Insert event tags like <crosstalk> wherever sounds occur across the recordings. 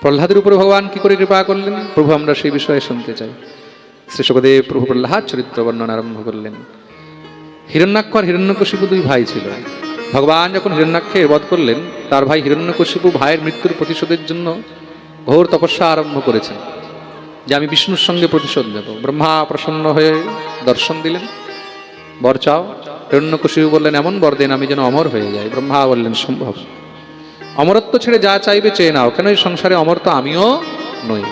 প্রহ্লাদের উপরে ভগবান কি করে কৃপা করলেন? প্রভু, আমরা সেই বিষয়ে শুনতে চাই। শ্রী সুখদেব প্রভু প্রহ্লাদ চরিত্র বর্ণনা আরম্ভ করলেন। হিরণ্যাক্ষ আর হিরণ্যকশিপু দুই ভাই ছিল। ভগবান যখন হিরণ্যাক্ষের বধ করলেন, তার ভাই হিরণ্যকশিপু ভাইয়ের মৃত্যুর প্রতিশোধের জন্য ঘোর তপস্যা আরম্ভ করেছেন, যে আমি বিষ্ণুর সঙ্গে প্রতিশোধ দেব ব্রহ্মা প্রসন্ন হয়ে দর্শন দিলেন। বর চাও? হিরণ্যকশিপু বললেন, এমন বর দেন আমি যেন অমর হয়ে যাই। ব্রহ্মা বললেন, সম্ভব। অমরত্ব ছেড়ে যা চাইবে চেয়ে নাও। কেন এই সংসারে অমর তো আমিও নই?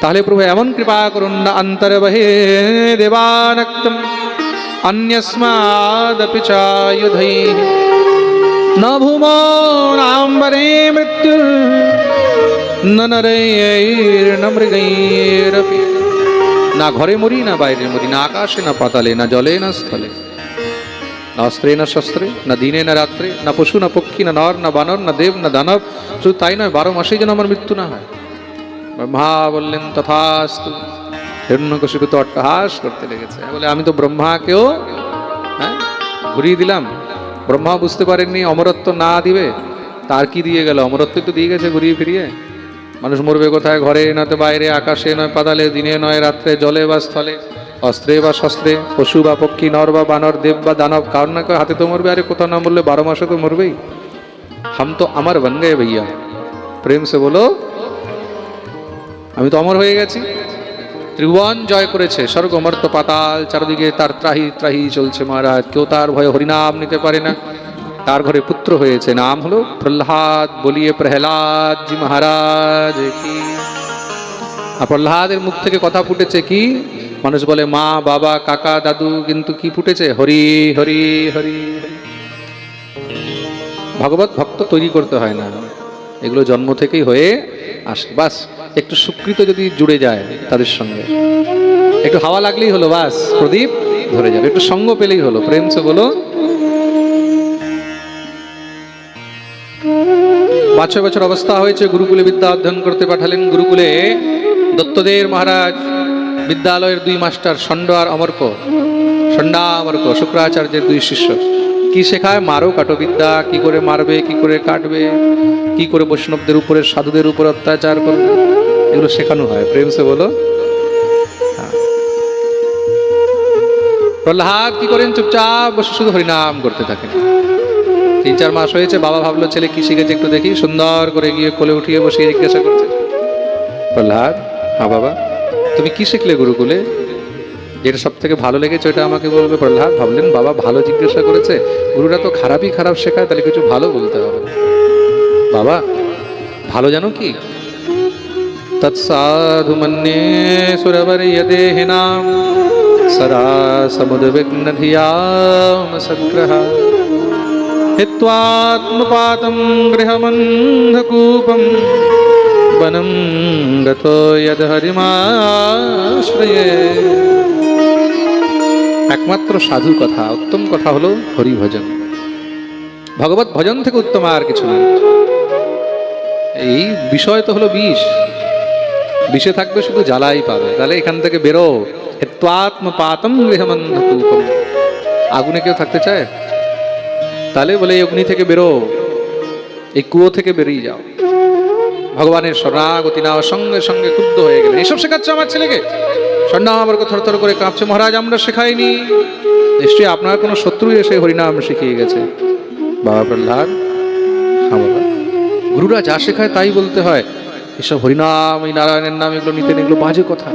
তাহলে প্রভু এমন কৃপা করুন না অন্তর্বহে দেবানক্তম অন্যস্মাদপি চায়ুধৈ ন নাম্বরে মৃত্যু ন মৃগৈরপি না ঘরে মরি, না বাইরে মরি, না আকাশে, না পাতালে, না জলে, না স্থলে। না অস্ত্রে না শস্ত্রে না দিনে, না রাত্রে, না পশু, না পক্ষী, না নর, না বানর, না দেব, না দানব, শুধু তাই নয়, বারো মাসেই যেন আমার মৃত্যু না হয়। ব্রহ্মা বললেন, তথাস্তু। হিরণ্যকশিপু তো অট্টহাস করতে লেগেছে। বলে, আমি তো ব্রহ্মাকেও হ্যাঁ ঘুরিয়ে দিলাম। ব্রহ্মা বুঝতে পারেননি, অমরত্ব না দিবে। তার কি দিয়ে গেল? অমরত্ব তো দিয়ে গেছে ঘুরিয়ে ফিরিয়ে। মানুষ মরবে কোথায়? ঘরে নয়তো বাইরে, আকাশে নয়, পাতালে, দিনে নয়, রাত্রে, জলে বা স্থলে। অস্ত্রে বা শস্ত্রে, পশু বা পক্ষী, নর বা বানর, দেব বা দানব কারণ না হাতে তো মরবে, আরে কোথাও না মরলে বারো মাসে তো মরবেই। হাম তো আমার বন গে ভাইয়া। প্রেম সে বলো, আমি তো অমর হয়ে গেছি। ত্রিভুবন জয় করেছে, স্বর্গ মর্ত পাতাল, চারদিকে তার ত্রাহি ত্রাহি চলছে মহারাজ। কেউ তার ভয়ে হরিনাম নিতে পারে না। তার ঘরে পুত্র হয়েছে, নাম হলো প্রহ্লাদ, বলিয়ে প্রহ্লাদ জি মহারাজ কি? আর প্রহ্লাদের মুখ থেকে কথা ফুটেছে কি? মানুষ বলে, মা, বাবা, কাকা, দাদু, কিন্তু কি ফুটেছে? হরি হরি হরি ভগবত ভক্ত তৈরি করতে হয় না। এগুলো জন্ম থেকেই হয়ে আসে। বাস, একটু সুকৃত যদি জুড়ে যায় তাদের সঙ্গে। একটু হাওয়া লাগলেই হলো, বাস, প্রদীপ ধরে যাবে। একটু সঙ্গ পেলেই হলো, প্রেম সে বলো। পাঁচ ছয় বছর অবস্থা হয়েছে, গুরুকুলে বিদ্যা অধ্যয়ন করতে পাঠালেন। গুরুকুলে দত্তদের মহারাজ বিদ্যালয়ের দুই মাস্টার ষণ্ড আর অমর্ক। ষণ্ডা অমর্ক, শুক্রাচার্যের দুই শিষ্য। কি শেখায়? মারো কাটো বিদ্যা কি করে মারবে, কি করে কাটবে, কি করে বৈষ্ণবদের উপরে, সাধুদের উপর অত্যাচার করবে? এগুলো শেখানো হয়। প্রেম সে বলো। হ্যাঁ। প্রহ্লাদ, কি করেন? চুপচাপ বসে শুধু হরিনাম করতে থাকেন। তিন চার মাস হয়েছে, বাবা ভাবলো, ছেলে কি শিখেছে একটু দেখি। সুন্দর করে গিয়ে কোলে উঠিয়ে বসিয়ে জিজ্ঞাসা করছে। প্রহ্লাদ হ্যাঁ বাবা। তুমি কি শিখলে গুরুকুলে? যেটা সব থেকে ভালো লেগেছে ওটা আমাকে বলবে প্রহ্লাদ। ভাবলেন, বাবা ভালো জিজ্ঞাসা করেছে। গুরুরা তো খারাপই খারাপ শেখায়, তাহলে কিছু ভালো বলতে হবে। বাবা, ভালো জানো কি? তৎসাধু মন্যে সুরবর্যদেহিনাম সদা সমুদ্বিগ্নধিয়াম সগ্রহা। হিত্বাত্মপাতম গৃহমন্ধকূপম গতো যদ হরিমাশ্রয়ে একমাত্র সাধু কথা উত্তম কথা হলো হরি ভজন ভগবত ভজন থেকে উত্তম আর কিছু না এই বিষয় তো হলো বিষ। বিষে থাকবে শুধু জ্বালাই পাবে। তাহলে এখান থেকে বেরো। হেত্বাত্ম পাতম গৃহমন্ধকূপম আগুনে কেউ থাকতে চায়? তাহলে বলে এই অগ্নি থেকে বেরো। এই কুয়ো থেকে বেরিয়ে যাও। ভগবানের শরণাগতি নাও সঙ্গে সঙ্গে ক্ষুব্ধ হয়ে গেলেন। এসব শেখাচ্ছে আমার ছেলেকে। স্বর্ণাবর্গ থরথর করে কাঁপছে, মহারাজ, আমরা শেখাইনি। নিশ্চয়ই আপনার কোনো শত্রু এসে হরিনাম শিখিয়ে গেছে। বাবা প্রহ্লাদ গুরুরা যা শেখায় তাই বলতে হয়। এসব হরিনাম, এই নারায়ণের নাম, এগুলো নিতেন এগুলো বাজে কথা।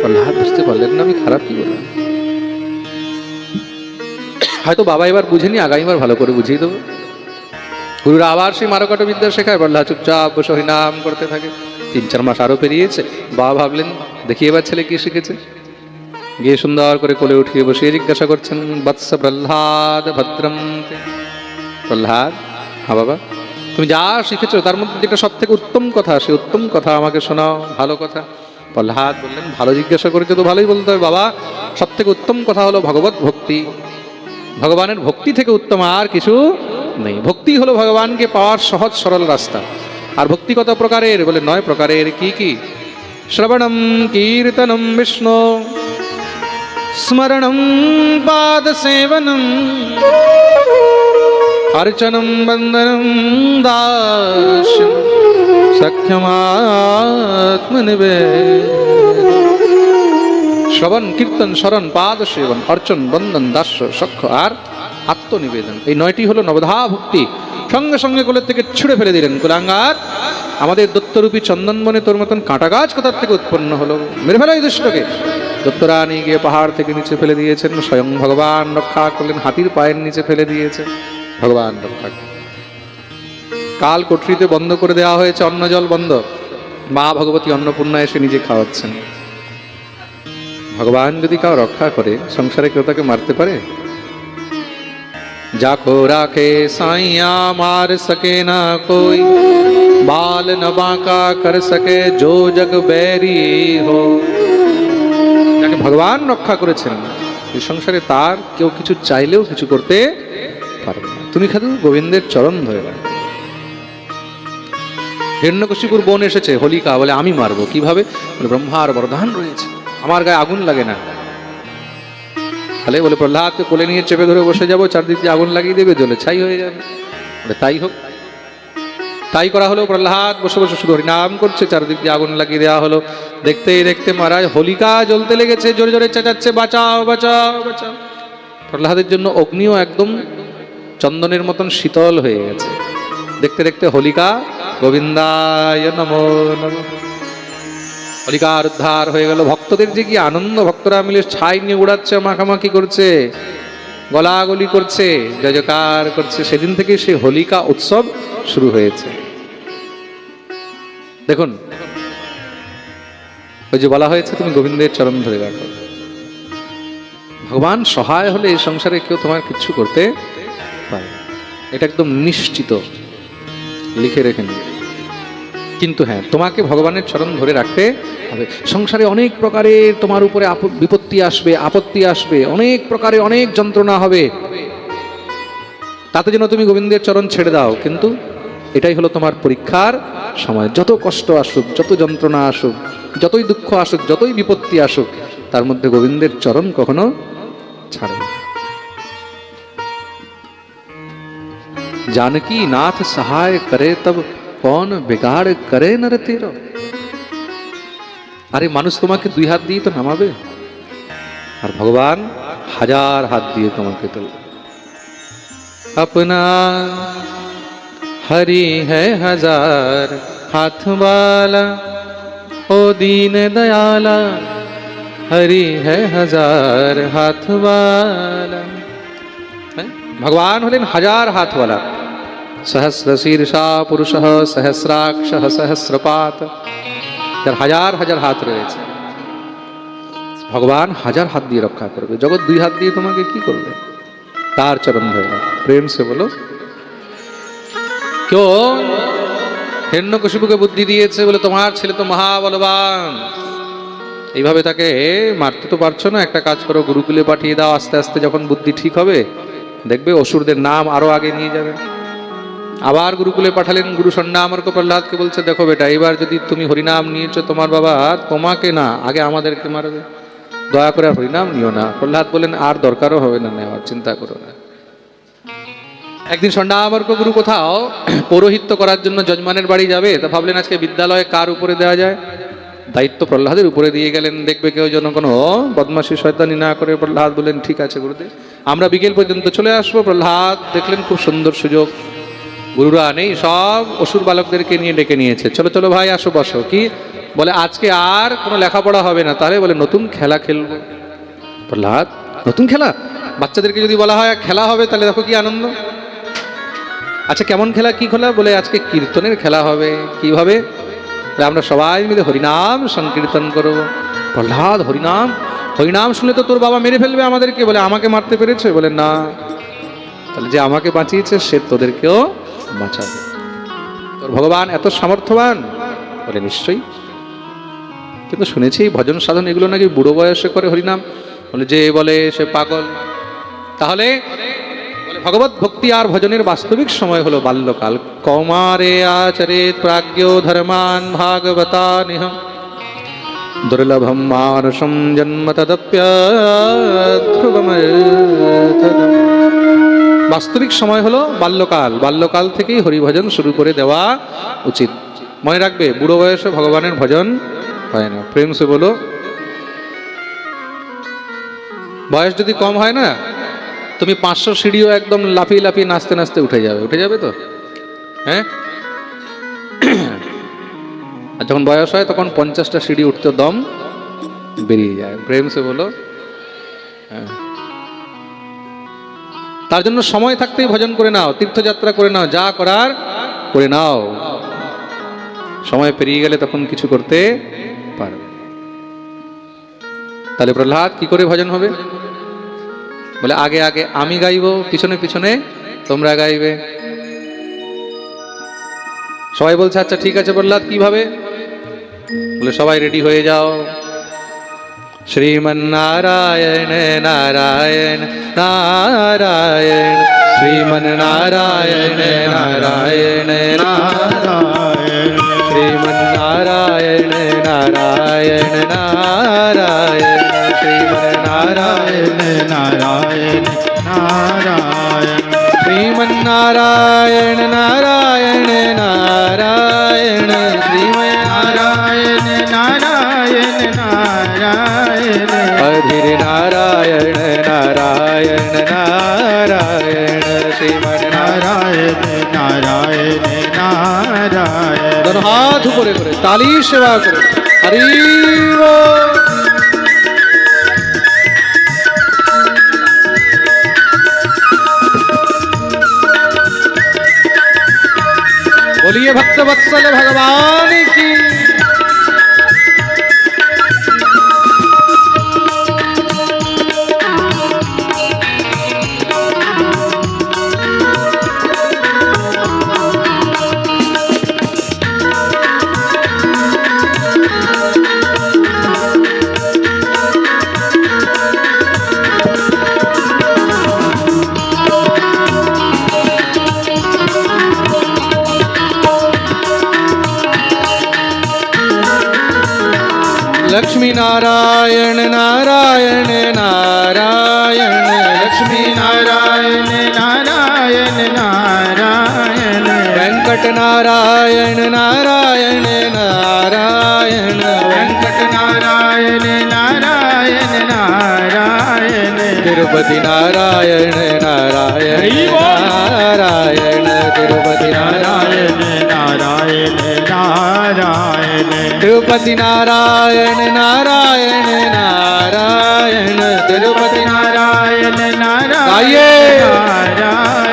প্রহ্লাদ, বুঝতে পারলেন না, আমি খারাপ কি বললাম? হয়তো বাবা এবার বুঝেনি, আগামীবার ভালো করে বুঝিয়ে দেবো। গুরুরা আবার সেই মারকাট বিদ্যা শেখায়, বললা, চুপচাপ বসে, হরিনাম করতে থাকে। তিন চার মাস আরও পেরিয়েছে, বাবা ভাবলেন, দেখি এবার ছেলে কি শিখেছে? গিয়ে সুন্দর করে কোলে উঠিয়ে বসিয়ে জিজ্ঞাসা করছেন, বৎস প্রহ্লাদ ভদ্রম প্রহ্লাদ? হা বাবা। তুমি যা শিখেছো, তার মধ্যে যেটা সব থেকে উত্তম কথা, সে উত্তম কথা আমাকে শোনাও, ভালো কথা। প্রহ্লাদ বললেন, ভালো জিজ্ঞাসা করেছ তো ভালোই বলতে হবে, বাবা। সব থেকে উত্তম কথা হলো ভগবত ভক্তি। ভগবানের ভক্তি থেকে উত্তম আর কিছু নেই। ভক্তি হলো ভগবানকে পাওয়ার সহজ, সরল রাস্তা। আর ভক্তি কত প্রকারের? বলে নয় প্রকারের কি কি? শ্রবণম, কীর্তনম, বিষ্ণু। স্মরণম, পাদ সেবনম। অর্চনম, বন্দনম, দাস্যম। সখ্যমাত্মনিবেদ। শ্রবণ, কীর্তন, স্মরণ, পাদ সেবন, অর্চন, বন্দন, দাস্য, সখ্য। আর আত্মনিবেদন। এই নয়টি হলো নবধা ভক্তি সঙ্গে সঙ্গে কোলের থেকে ছুঁড়ে ফেলে দিলেন কুলাঙ্গার। আমাদের দত্তরূপী চন্দনবনে তোর মতন কাঁটা গাছ কোথার থেকে উৎপন্ন হলো? মেরে ফেলো এই দুষ্টকে। দত্তরানী গিয়ে পাহাড় থেকে নিচে ফেলে দিয়েছেন। স্বয়ং ভগবান রক্ষা করলেন, হাতির পায়ের নিচে ফেলে দিয়েছে। ভগবান রক্ষা কাল কোঠরিতে বন্ধ করে দেওয়া হয়েছে অন্ন জল বন্ধ। মা ভগবতী অন্নপূর্ণা এসে নিজে খাওয়াচ্ছেন। ভগবান যদি কাউ রক্ষা করে, সংসারে কেউ তাকে মারতে পারে? যাকো রাখে সাইয়া মার সকে না কই বাল ন বাঁকা কর সকে জো জগ बैरी যাকে ভগবান রক্ষা করেছেন এই সংসারে তার কেউ কিছু চাইলেও কিছু করতে পারবে না। তুমি খাদু গোবিন্দের চরণ ধরে রাখো। হিরণ্যকশিপুর বোন এসেছে, হোলিকা বলে আমি মারবো। কীভাবে? ব্রহ্মার বরদান রয়েছে। আমার গায়ে আগুন লাগে না। তাহলে বলে প্রহ্লাদকে কোলে নিয়ে চেপে ধরে বসে যাব, চারদিক দিয়ে আগুন লাগিয়ে দেবে জলে ছাই হয়ে যাবে। বলে, তাই হোক। তাই করা হলো প্রহ্লাদ বসে বসে শুধু হরিনাম করছে, চারদিক দিয়ে আগুন লাগিয়ে দেওয়া হলো। দেখতেই দেখতে মহারাজ, হোলিকা জ্বলতে লেগেছে, জোরে জোরে চেঁচাচ্ছে, বাঁচাও বাঁচাও বাঁচাও। প্রহ্লাদের জন্য অগ্নিও একদম চন্দনের মতন শীতল হয়ে গেছে। দেখতে দেখতে হোলিকা, গোবিন্দায় নমঃ। হোলিকার উদ্ধার হয়ে গেল। ভক্তদের যে কি আনন্দ, ভক্তরা মিলে ছাই নিয়ে উড়াচ্ছে, মাখামাখি করছে, গলাগলি করছে জয়জকার করছে। সেদিন থেকে সেই হোলিকা উৎসব শুরু হয়েছে। দেখুন, ওই যে বলা হয়েছে, তুমি গোবিন্দের চরণ ধরে রাখো। ভগবান সহায় হলে এই সংসারে কেউ তোমার কিছু করতে পারে এটা একদম নিশ্চিত। লিখে রেখে নিন। কিন্তু হ্যাঁ তোমাকে ভগবানের চরণ ধরে রাখতে হবে সংসারে অনেক প্রকারের তোমার উপরে আপ- বিপত্তি আসবে আপত্তি আসবে অনেক প্রকারে অনেক যন্ত্রণা হবে তাতে যেন তুমি গোবিন্দের চরণ ছেড়ে দাও কিন্তু এটাই হলো তোমার পরীক্ষার সময় যত কষ্ট আসুক যত যন্ত্রণা আসুক যতই দুঃখ আসুক যতই বিপত্তি আসুক তার মধ্যে গোবিন্দের চরণ কখনো ছাড়বে না। जानकी नाथ सहाय करे तब कौन बिगाड़ करे नर तेरो আরে মানুষ তোমাকে দুই হাত দিয়ে তো নামাবে আর ভগবান হাজার হাত দিয়ে তোমাকে তুলবে अपना हरि है हजार हाथ वाला ओ दीन दयाला हरि है हजार हाथ वाला হ্যাঁ? ভগবান হলেন হাজার হাতওয়ালা সহস্র শীর্ষা পুরুষ সহস্রাক্ষ সহস্রপাত। হাজার হাজার হাত রয়েছে। ভগবান হাজার হাত দিয়ে রক্ষা করবে। জগৎ দুই হাত দিয়ে তোমাকে কি করবে? তার চরণ ধরে প্রেম সে বলো, কেউ হিরণ্যকশিপুকে বুদ্ধি দিয়েছে বলে তোমার ছেলে তো মহাবলবান। এইভাবে তাকে মারতে তো পারছ না। একটা কাজ করো, গুরুকুলে পাঠিয়ে দাও। আস্তে আস্তে যখন বুদ্ধি ঠিক হবে, দেখবে অসুরদের নাম আরও আগে নিয়ে যাবে। আবার গুরুকুলে পাঠালেন গুরু সন্ন্যামর্ক প্রহ্লাদকে বলছে, দেখো বেটা, এবার যদি তুমি হরিনাম নিয়েছো তোমার বাবা তোমাকে না, আগে আমাদেরকে মারবে দয়া করে হরিনাম নিও না। প্রহ্লাদ বলেন আর দরকারও হবে না, নেওয়ার চিন্তা করো না। একদিন সন্ন্যামর্ক গুরু কোথাও পৌরোহিত্য করার জন্য যজমানের বাড়ি যাবে, তা ভাবলেন আজকে বিদ্যালয়ে কার উপরে দেওয়া যায়? দায়িত্ব প্রহ্লাদের উপরে দিয়ে গেলেন, দেখবে কেউ যেন কোনো বদমাসি শয়তানি না করে। প্রহ্লাদ বললেন, ঠিক আছে গুরুদেব, আমরা বিকেল পর্যন্ত চলে আসব। প্রহ্লাদ দেখলেন খুব সুন্দর সুযোগ। গুরুরা নেই, সব অসুর বালকদেরকে নিয়ে ডেকে নিয়েছে। চলো চলো ভাই, আসো, বসো। কি? বলে, আজকে আর কোনো লেখাপড়া হবে না। তাহলে বলে, নতুন খেলা খেলব। প্রহ্লাদ, নতুন খেলা? বাচ্চাদেরকে যদি বলা হয়, খেলা হবে, তাহলে দেখো কি আনন্দ। আচ্ছা কেমন খেলা, কি খেলা? বলে, আজকে কীর্তনের খেলা হবে। কীভাবে? আমরা সবাই মিলে হরিনাম সংকীর্তন করব। প্রহ্লাদ, হরিনাম? হরিনাম শুনে তো তোর বাবা মেরে ফেলবে আমাদেরকে। বলে, আমাকে মারতে পেরেছে? বলে, না। তাহলে যে আমাকে বাঁচিয়েছে, সে তোদেরকেও বাঁচাবে। তোর ভগবান এত সামর্থ্যবান? বলে, নিশ্চয়ই। কিন্তু শুনেছি ভজন সাধন এগুলো নাকি বুড়ো বয়সে করে হরিনাম। বলে, যে বলে সে পাগল। তাহলে ভগবত ভক্তি আর ভজনের বাস্তবিক সময় হলো বাল্যকাল। কৌমারে আচরে প্রাজ্ঞ ধর্মান ভাগবতা নিহ দুর্লভম মানসম জন্ম তদপ্যধ্রুবমর্থনম বাস্তবিক সময় হলো বাল্যকাল। বাল্যকাল থেকেই হরিভজন শুরু করে দেওয়া উচিত। মনে রাখবে, বুড়ো বয়সে ভগবানের ভজন হয় না। প্রেম সে বলো। বয়স যদি কম হয় না, তুমি পাঁচশো সিঁড়িও একদম লাফিয়ে লাফিয়ে নাচতে নাচতে উঠে যাবে। উঠে যাবে তো? হ্যাঁ? আর যখন বয়স হয়, তখন পঞ্চাশটা সিঁড়ি উঠতে দম বেরিয়ে যায়। প্রেম সে বলো। হ্যাঁ। তার জন্য সময় থাকতেই ভজন করে নাও, তীর্থযাত্রা করে নাও, যা করার করে নাও। সময় পেরিয়ে গেলে তখন কিছু করতে পারবে। তাহলে প্রহ্লাদ, কি করে ভজন হবে? বলে, আগে আগে আমি গাইবো, পিছনে পিছনে তোমরা গাইবে। সবাই বলছে আচ্ছা ঠিক আছে প্রহ্লাদ, কীভাবে? বলে, সবাই রেডি হয়ে যাও। श्रीमन्नारायण नारायण नारायण। श्रीमन्नारायण नारायण। হাত উপরে করে তালি সেবা করে। হরি বলিয়ে ভক্ত বৎসলে ভগবান কি? લક્ષ્મી નારાયણ નારાયણ નારાયણ. લક્ષ્મી નારાયણ નારાયણ નારાયણ. વેંકટ નારાયણ નારાયણ નારાયણ. વેંકટ નારાયણ નારાયણ નારાયણ. તિરુપતિ નારાયણ નારાયણ નારાયણ. તિરુપતિ નારાયણ નારાયણ નારાયણ. તિરુપતિ નારાયણ નારાયણ નારાયણ તિરુપતિ નારાયણ નારાયણ નારાયણ.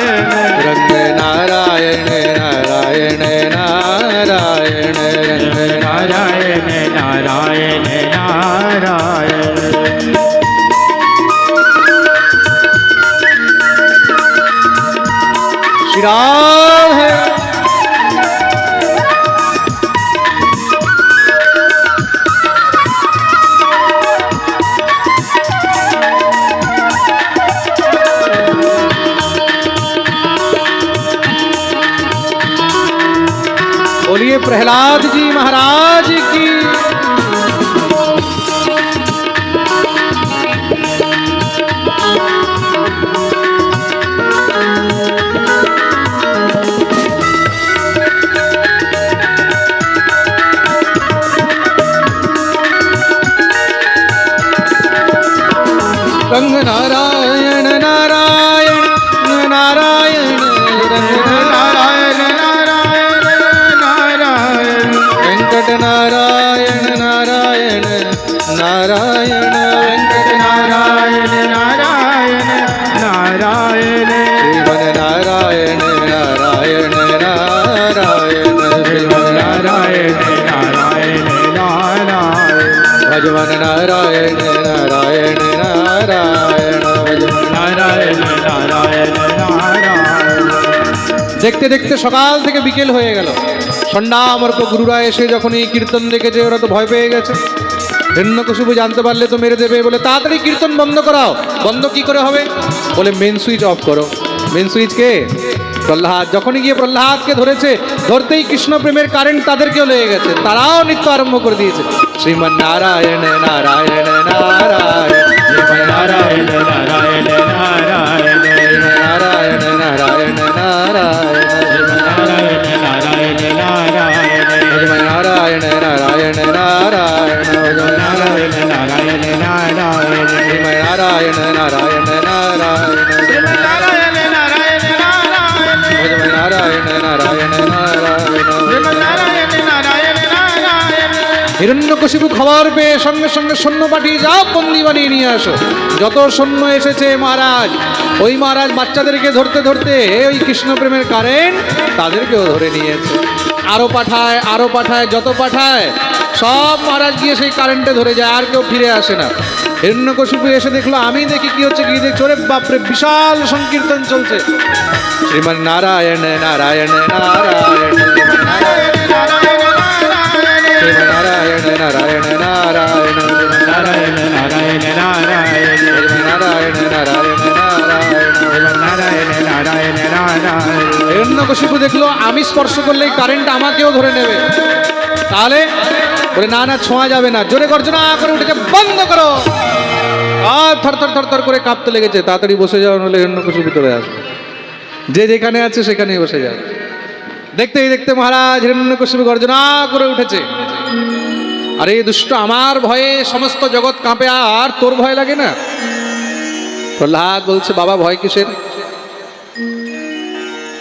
प्रहलाद जी महाराज की వెంకట నారాయణ నారాయణ నారాయణ వెంకట నారాయణ నారాయణ నారాయణ శ్రీమన నారాయణ నారాయణ నారాయణ శ్రీమన నారాయణ నారాయణ నారాయణ భగవన్ నారాయణ నారాయణ నారాయణ భగవన్ నారాయణ నారాయణ నారాయణ দেখতে দেখতে সকাল থেকে বিকেল হয়ে গেল অমর্ক গুরুরা এসে যখন এই কীর্তন দেখেছে, ওরা তো ভয় পেয়ে গেছে। হিরণ্যকশিপু জানতে পারলে তো মেরে দেবে, বলে, তাড়াতাড়ি কীর্তন বন্ধ করাও। বন্ধ কি করে হবে? বলে মেন সুইচ অফ করো। মেন সুইচ কে? প্রহ্লাদ। যখনই গিয়ে প্রহ্লাদকে ধরেছে, ধরতেই কৃষ্ণ প্রেমের কারেন্ট তাদেরকেও লেগে গেছে। তারাও নৃত্য আরম্ভ করে দিয়েছে। শ্রীমন নারায়ণ নারায়ণ নারায়ণ হিরণ্যকশিপু খবর পেয়ে সঙ্গে সঙ্গে সৈন্য পাঠিয়ে যাও বন্দি বানিয়ে নিয়ে আসো। যত সৈন্য এসেছে মহারাজ, ওই মহারাজ বাচ্চাদেরকে ধরতে ধরতে ওই কৃষ্ণপ্রেমের কারেন্ট তাদেরকেও ধরে নিয়েছে। আরও পাঠায় আরও পাঠায়, যত পাঠায়, সব মহারাজ গিয়ে সেই কারেন্টে ধরে যায়, আর কেউ ফিরে আসে না। হিরণ্যকশিপু এসে দেখল, আমি দেখি কি হচ্ছে গিয়ে দেখছি, ওরে বাপরে, বিশাল সংকীর্তন চলছে। শ্রীমান নারায়ণ নারায়ণ নারায়ণ। शिव দেখল আমি স্পর্শ করলেই কারেন্ট আমাকেও ধরে নেবে তাহলে বলে না না ছোঁয়া যাবে না জোরে গর্জনা করে উঠেছে বন্ধ করো আর থর থর থর থর করে কাঁপতে লেগেছে তাড়াতাড়ি বসে যাও নলে হিরণ্যকশিপু ভিতরে আসবে যে যেখানে আছে সেখানেই বসে যাবে দেখতেই দেখতে মহারাজ হিরণ্যকশিপু গর্জনা করে উঠেছে। আরে দুষ্ট, আমার ভয়ে সমস্ত জগৎ কাঁপে, আর তোর ভয় লাগে না? প্রহ্লাদ বলছে, বাবা ভয় কিসের?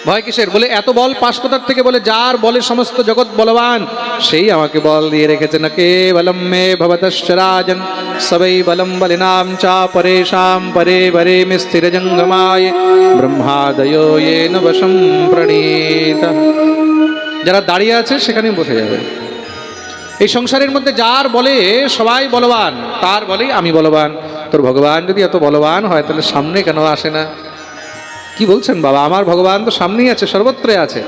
ভয় কিসের বলে এত বল পাশ কোথার থেকে? বলে যার বলে সমস্ত জগৎ বলবান, সেই আমাকে বল দিয়ে রেখেছে না কে বলম মে ভবতশ্চ রাজন। সবই বলম বলিনাম চা পরেশাম, পরে বরে মে স্থির জঙ্গমায়। ব্রহ্মাদয় ন বশম প্রণীত যারা দাঁড়িয়ে আছে, সেখানেই বসে যাবে। এই সংসারের মধ্যে যার বলে সবাই বলবান, তার বলেই আমি বলবান। তোর ভগবান যদি এত বলবান হয়, তাহলে সামনে কেন আসে না? কি বলছেন বাবা? আমার ভগবান তো সামনেই আছে সর্বত্রই আছে।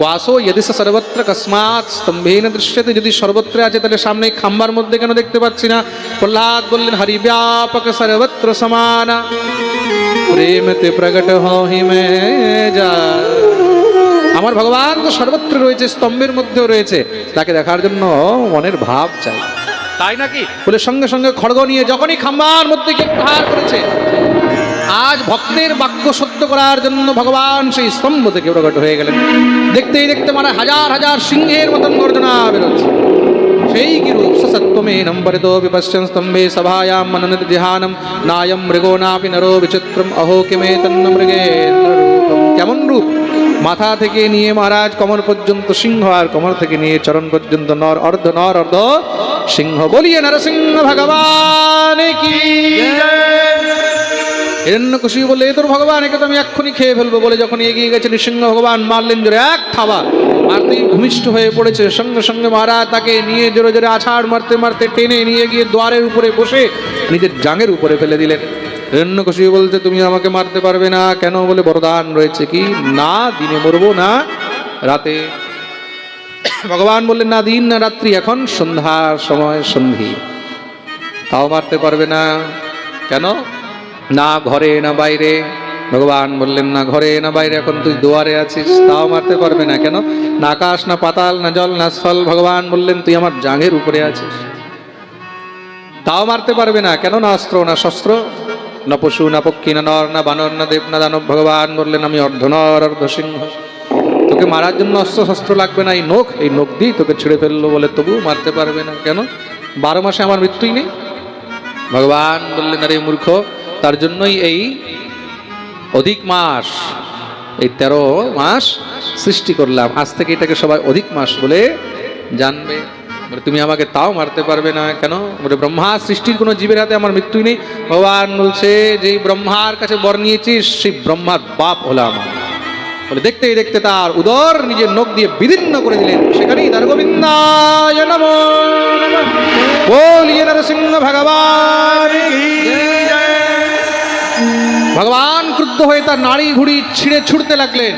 ওয়াসো যদি সে সর্বত্র কসমাৎ স্তম্ভেন দৃশ্যতে যদি সর্বত্র আছে তাহলে সামনে খাম্বার মধ্যে কেন দেখতে পাচ্ছি না? প্রহ্লাদ বললেন হরি ব্যাপক সর্বত্র সমানা। প্রেমতে প্রকট হি মে যা। আমার ভগবান তো সর্বত্র রয়েছে স্তম্ভের মধ্যেও রয়েছে। তাকে দেখার জন্য মনের ভাব চাই। তাই নাকি? বলে সঙ্গে সঙ্গে খড়গ নিয়ে যখনই খাম্বার মধ্যে গিয়ে প্রহার করেছে আজ ভক্তের বাক্য সত্য করার জন্য ভগবান সেই স্তম্ভ থেকে প্রকট হয়ে গেলেন। দেখতেই দেখতে মানে হাজার হাজার সিংহের মতন গর্জনা বেরোচ্ছে। সেই কি রূপ সসত্বমে নম্বরিত বিপশ্যন স্তম্ভে সভায়াম মননিত ধ্যানম নায়ম মৃগো নাপি নরো বিচিত্রম, অহো কিমে তন্ন মৃগে কেমন রূপ? মাথা থেকে নিয়ে মহারাজ কমর পর্যন্ত সিংহ আর কমর থেকে নিয়ে চরণ পর্যন্ত নর, অর্ধ নর, অর্ধ সিংহ। বলিয়ে নরসিংহ ভগবান কি? হিরণ্যকশি বললে "এ তোর ভগবান, একে তো আমি এক্ষুনি খেয়ে ফেলব, বলে যখন এগিয়ে গেছে নৃসিংহ ভগবান, মারলেন জোরে, এক থাবা। মারতেই ভূমিষ্ঠ হয়ে পড়েছে। সঙ্গে সঙ্গে মহারাজ তাকে নিয়ে জোরে জোরে আছাড় মারতে মারতে টেনে নিয়ে গিয়ে দ্বারের উপরে বসে নিজের জাঙের উপরে ফেলে দিলেন। হিরণ্যকশি বলতে তুমি আমাকে মারতে পারবে না, কেন? বলে, বরদান রয়েছে কি? না, দিনে মরবো না, রাতে <coughs> ভগবান বললেন, না দিন, না রাত্রি, এখন সন্ধ্যার সময় সন্ধি। তাও মারতে পারবে না। কেন? না ঘরে, না বাইরে। ভগবান বললেন, না ঘরে, না বাইরে, এখন তুই দুয়ারে আছিস, তাও মারতে পারবে না কেন? না আকাশ, না পাতাল, না জল, না স্থল, ভগবান বললেন, তুই আমার জাঙের উপরে আছিস। তাও মারতে পারবে না কেন? না অস্ত্র, না শস্ত্র, না পশু, না পক্ষী, না নর, না বানর, না দেব, না দানব। ভগবান বললেন, আমি অর্ধনর অর্ধ সিংহ। তোকে মারার জন্য অস্ত্র, শস্ত্র লাগবে না, এই নখ এই নখ দিয়ে তোকে ছেড়ে ফেলল বলে তবু মারতে পারবে না কেন? বারো মাসে আমার মৃত্যুই নেই? ভগবান বললেন, আরে মূর্খ তার জন্যই এই অধিক মাস, এই তেরো মাস সৃষ্টি করলাম আজ থেকে এটাকে সবাই অধিক মাস বলে জানবে তুমি আমাকে তাও মারতে পারবে না কেন বলে, ব্রহ্মা, সৃষ্টির কোনো জীবের হাতে আমার মৃত্যুই নেই ভগবান বলছে, যেই ব্রহ্মার কাছে বর নিয়েছিস, সেই ব্রহ্মার বাপ হলাম। বলে, দেখতেই দেখতে তার উদর নিজের নখ দিয়ে বিদীর্ণ করে দিলেন সেখানেই তার গোবিন্দায় নমো। বলিয়ে নরসিংহ ভগবান। ভগবান ক্রুদ্ধ হয়ে তার নাড়ি ঘুড়ি ছিঁড়ে ছুটতে লাগলেন।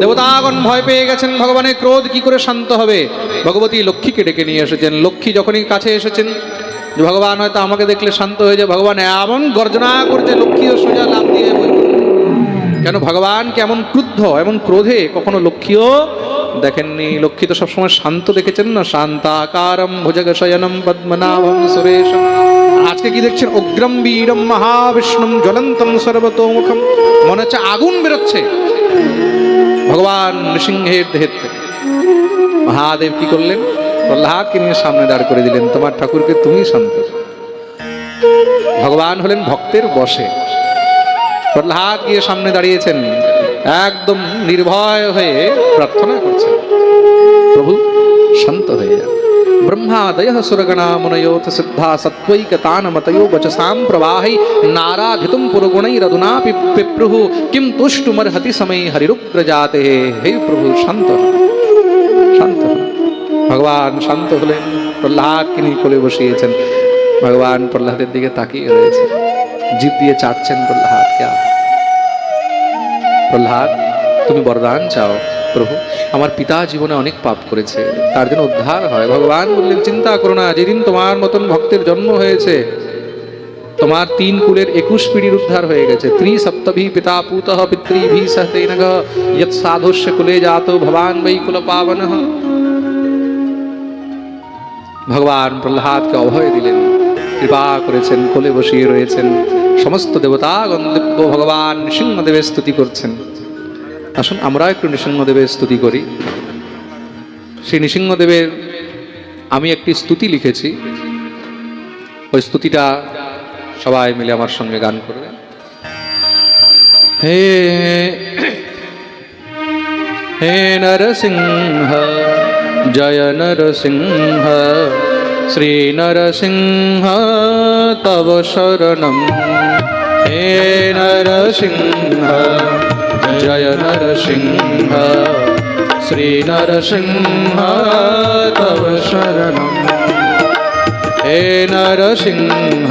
দেবতাগণ ভয় পেয়ে গেছেন, ভগবানের ক্রোধ কি করে শান্ত হবে? ভগবতী লক্ষ্মীকে ডেকে নিয়ে এসেছেন। লক্ষ্মী যখনই কাছে এসেছেন, যে ভগবান হয়তো আমাকে দেখলে শান্ত হয়ে যায়। ভগবান এমন গর্জনা করছে, লক্ষ্মীও সোজা লাভ দিয়ে কেন ভগবান কেমন ক্রুদ্ধ, এমন ক্রোধে? কখনো লক্ষ্মীও দেখেননি। লক্ষ্মী তো সবসময় শান্ত দেখেছেন না? শান্তাকারম ভুজগশয়নম পদ্মনাভম সুরেশম। আজকে কি দেখছেন? অগ্রম বীরম মহাবিষ্ণুম জ্বলন্তম সর্বতোমুখম। মনে হচ্ছে আগুন বেরোচ্ছে। ভগবান নৃসিংহের দেহের থেকে। মহাদেব কি করলেন? প্রহ্লাদকে নিয়ে সামনে দাঁড় করে দিলেন। তোমার ঠাকুরকে তুমি শান্ত ভগবান হলেন ভক্তের বসে। প্রহ্লাদ গিয়ে সামনে দাঁড়িয়েছেন। একদম নির্ভয় হয়ে প্রার্থনা করছেন। প্রভু, শান্ত হয়ে যাও। ब्रह्मादय सुरगणा मुनयोथ सिद्धा सत्वकतान मतयो वचसा प्रवाहि नाराधि पुरगुणरधुना पिप्रु, किं तुष्टुमर्हति समय हरिद्रजाते हे प्रभु शांत शांत भगवान शांत हलन प्रहलाद के नहीं खुले बसिए भगवान प्रहलाद दिखे तक जीप दिए चाटन प्रहलाद। क्या? प्रहलाद तुम्हें बरदान चाओ প্রভু, আমার পিতা জীবনে অনেক পাপ করেছে, তার জন্য উদ্ধার হয়। ভগবান বললেন, চিন্তা করো না, যেদিন তোমার মতন ভক্তের জন্ম হয়েছে, তোমার তিন কুলের একুশ পিঢ়ির উদ্ধার হয়ে গেছে। ত্রি সপ্তভি পিতা পুত পিতৃভি সহতেনগ যৎ সাধুষ্য কুলে জাত ভবান বৈ কুল পাবন। ভগবান প্রহ্লাদকে অভয় দিলেন, কৃপা করেছেন, কোলে বসিয়ে রয়েছেন, সমস্ত দেবতা গন্ধব্য ভগবান নৃসিংহদেবের স্তুতি করছেন। আসুন, আমরা একটু নৃসিংহদেবের স্তুতি করি। সেই নৃসিংহদেবের আমি একটি স্তুতি লিখেছি। ওই স্তুতিটা সবাই মিলে আমার সঙ্গে গান করবে হে হে নরসিংহ, জয় নরসিংহ, শ্রী নরসিংহ, তব নরসিংহ জয় নরসিংহ শ্রী নরসিংহ তব শরণম হে নরসিংহ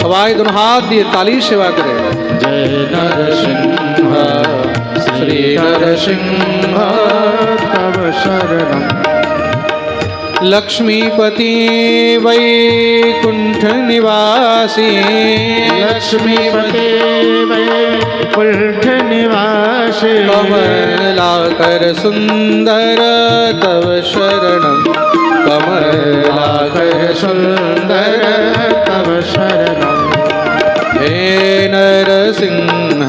সবাই দোনো হাত দিয়ে তালি সেবা করে জয় নরসিংহ শ্রী নরসিংহ তব শরণম लक्ष्मीपति वैकुण्ठ निवासी। लक्ष्मीपते वैकुण्ठ निवासे। कमलाकर सुन्दर तव शरणं। कमलाकर सुन्दर तव शरणम हे नरसिंह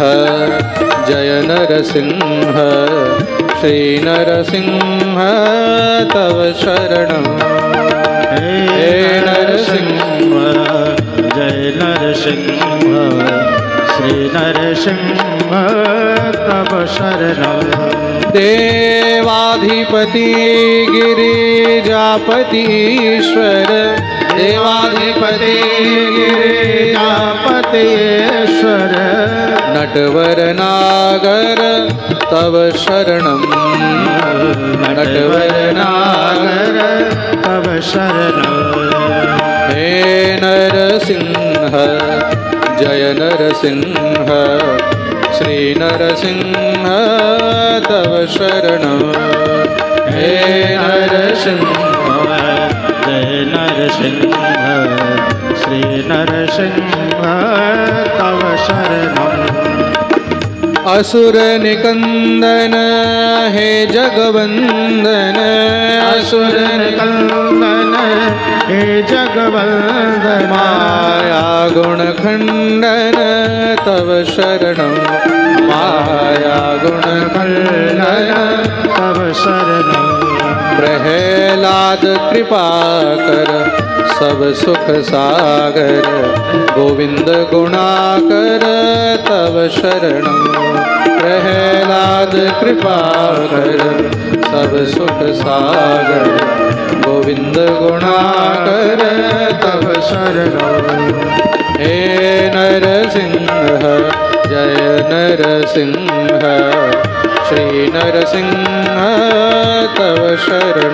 जय नरसिंह। श्री नरसिंह तव शरणं। हे नरसिंह, जय नरसिंह। श्री नरसिंह तव शरणम देवाधिपति गिरिजापतीश्वर देवाधिपति गिरिजापतेश्वर नटवर, नागर। तव शरण। नटवरनागर तव शरण। हे नरसिंह जय नरसिंह। सिंह तव शरण। हे नरसिंह जय नर सिंह श्री नर सिंह असुर निकंदन हे जगवंदन असुर कंदन हे जगवंदन माया गुण खंडन तव शरणं। माया गुण खंडन तव शरणम प्रहलाद कृपा कर सब सुख सागर। गोविंद गुणाकर तव शरणं। प्रहलाद, कृपा कर सब सुख सागर। गोविंद गुणा कर तब शरण। हे नर सिंह जय नर सिंह श्री नर सिंह तव शरण।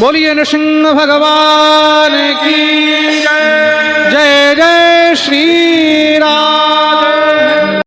बोलिए नृसिंह भगवान की जय जय जय श्री राम